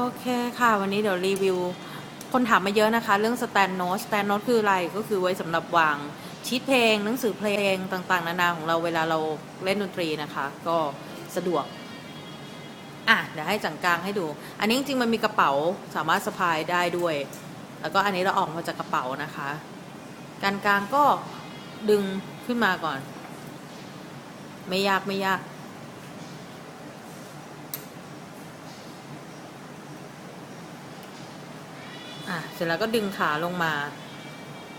โอเคค่ะ วันนี้เดี๋ยวรีวิว คนถามมาเยอะนะคะ เรื่องสแตนโน t สแตนโน t คืออะไรก็คือไว้สำหรับวางชีตเพลง หนังสือเพลงต่างๆ นานาของเราเวลาเราเล่นดนตรีนะคะ ก็สะดวก อะ เดี๋ยวให้จังกลางให้ดู อันนี้จริงๆมันมีกระเป๋าสามารถสะพายได้ด้วย แล้วก็อันนี้เราออกมาจากกระเป๋านะคะการกลางก็ดึงขึ้นมาก่อน ไม่ยากไม่ยาก อะเสร็จแล้วก็ดึงขาลงมา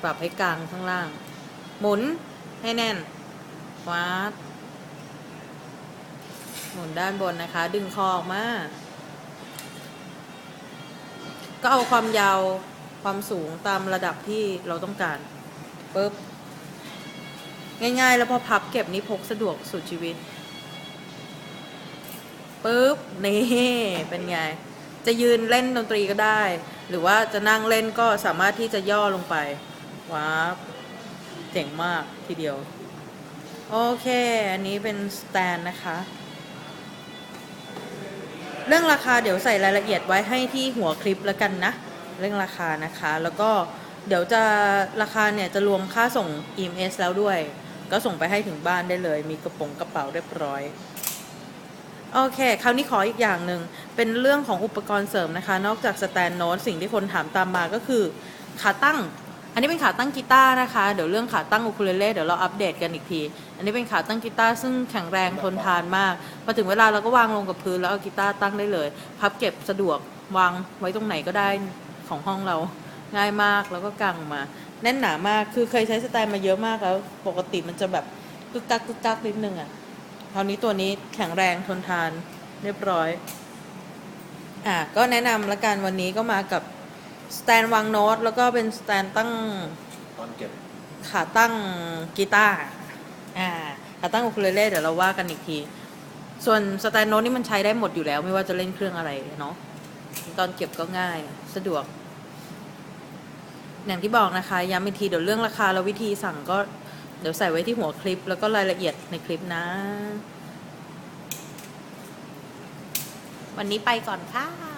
ปรับให้กลางข้างล่าง หมุนให้แน่นวาดหมุนด้านบนนะคะ ดึงคอออกมา ก็เอาความยาวความสูงตามระดับที่เราต้องการปุ๊บง่าย ๆ แล้วพอพับเก็บนี้พกสะดวกสุดชีวิตปุ๊บนี่เป็นไง จะยืนเล่นดนตรีก็ได้ หรือว่าจะนั่งเล่นก็สามารถที่จะย่อลงไปว้าบเจ๋งมากทีเดียว โอเค อันนี้เป็นสแตนนะคะ เรื่องราคาเดี๋ยวใส่รายละเอียดไว้ให้ที่หัวคลิปแล้วกันนะ เรื่องราคานะคะ แล้วก็เดี๋ยวจะราคาเนี่ยจะรวมค่าส่ง EMS แล้วด้วย ก็ส่งไปให้ถึงบ้านได้เลย มีกระป๋องกระเป๋าเรียบร้อย โอเค คราวนี้ขออีกอย่างหนึ่ง เป็นเรื่องของอุปกรณ์เสริมนะคะ นอกจากสแตนโนสิ่งที่คนถามตามมาก็คือขาตั้ง อันนี้เป็นขาตั้งกีตาร์นะคะ เดี๋ยวเรื่องขาตั้งอูคูเลเล่เดี๋ยวเราอัปเดตกันอีกที อันนี้เป็นขาตั้งกีตาร์ซึ่งแข็งแรงทนทานมาก พอถึงเวลาเราก็วางลงกับพื้นแล้วเอากีตาร์ตั้งได้เลย พับเก็บสะดวกวางไว้ตรงไหนก็ได้ของห้องเรา ง่ายมากแล้วก็กางมา แน่นหนามาก คือเคยใช้สแตนมาเยอะมากแล้ว ปกติมันจะแบบกึกกักกึกกักนิดนึงอะ คราวนี้ตัวนี้แข็งแรงทนทานเรียบร้อย อะก็แนะนำละกันวันนี้ก็มากับสแตนวางโน้ตแล้วก็เป็นสแตนตั้งตอนเก็บขาตั้งกีตาร์อ่าขาตั้งอูคูเลเล่เดี๋ยวเราว่ากันอีกที ส่วนสแตนโน้ตนี่มันใช้ได้หมดอยู่แล้วไม่ว่าจะเล่นเครื่องอะไรเนาะตอนเก็บก็ง่ายสะดวก อย่างที่บอกนะคะย้ำอีกทีเดี๋ยวเรื่องราคาและวิธีสั่งก็ เดี๋ยวใส่ไว้ที่หัวคลิปแล้วก็รายละเอียดในคลิปนะ วันนี้ไปก่อนค่ะ